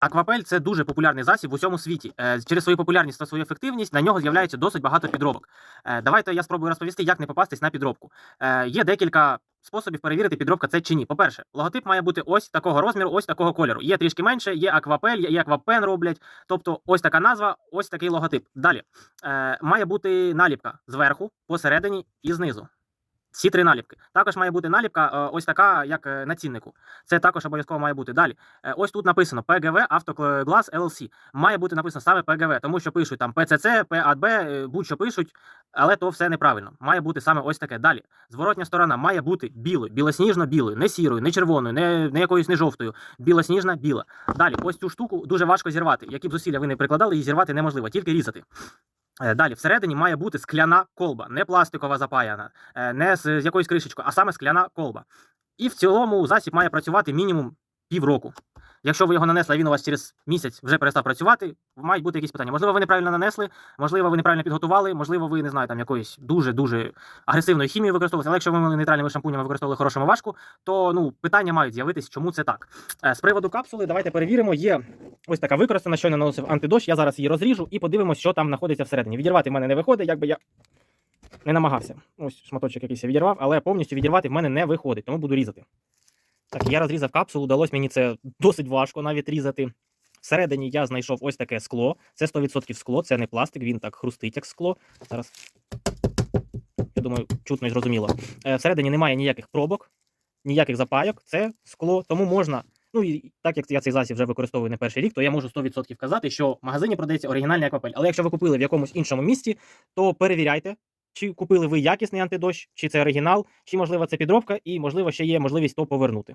Аквапель це дуже популярний засіб в усьому світі. Е, Через свою популярність та свою ефективність на нього з'являється досить багато підробок. Е, Давайте я спробую розповісти, як не попастись на підробку. Е, Є декілька способів перевірити, підробка це чи ні. По-перше, логотип має бути ось такого розміру, ось такого кольору. Є трішки менше, є аквапель, є аквапен роблять. Тобто, ось така назва, ось такий логотип. Далі має бути наліпка зверху, посередині і знизу. Всі три наліпки. Також має бути наліпка, е, ось така, як е, на ціннику. Це також обов'язково має бути. Далі. Е, Ось тут написано PGV Автоглас LLC. Має бути написано саме PGV, тому що пишуть там PCC, PAB, будь-що пишуть, але то все неправильно. Має бути саме ось таке. Далі. Зворотня сторона має бути білою, білосніжно-білою, не сірою, не червоною, не, не якоюсь не жовтою. Білосніжна, біла. Далі, ось цю штуку дуже важко зірвати. Які б зусилля ви не прикладали, її зірвати неможливо, тільки різати. Е, Далі, всередині має бути скляна колба, не пластикова запаяна, е, не з якоюсь кришечкою, а саме скляна колба. І в цілому засіб має працювати мінімум півроку. Якщо ви його нанесли, а він у вас через місяць вже перестав працювати, мають бути якісь питання. Можливо, ви неправильно нанесли, можливо, ви неправильно підготували, можливо, ви не знаю, там якоїсь дуже дуже агресивної хімії використовували. Але якщо ви нейтральними шампунями використовували хорошому важку, то ну питання мають з'явитись, чому це так. Е, З приводу капсули, давайте перевіримо. Є ось така використана, щойно наносив антидощ. Я зараз її розріжу і подивимось, що там знаходиться всередині. Відірвати в мене не виходить, якби я не намагався. Ось шматочок якийсь я відірвав, але повністю відірвати в мене не виходить, тому буду різати. Так, я розрізав капсулу, вдалося мені це досить важко навіть різати. Всередині я знайшов ось таке скло. Це 100% скло, це не пластик, він так хрустить, як скло. Зараз. Я думаю, чутно і зрозуміло. Е, Всередині немає ніяких пробок, ніяких запайок, це скло, тому можна. Ну і так як я цей засіб вже використовую не перший рік, то я можу 100% казати, що в магазині продається оригінальний аквапель. Але якщо ви купили в якомусь іншому місці, то перевіряйте, чи купили ви якісний антидощ, чи це оригінал, чи можливо це підробка, і можливо ще є можливість то повернути.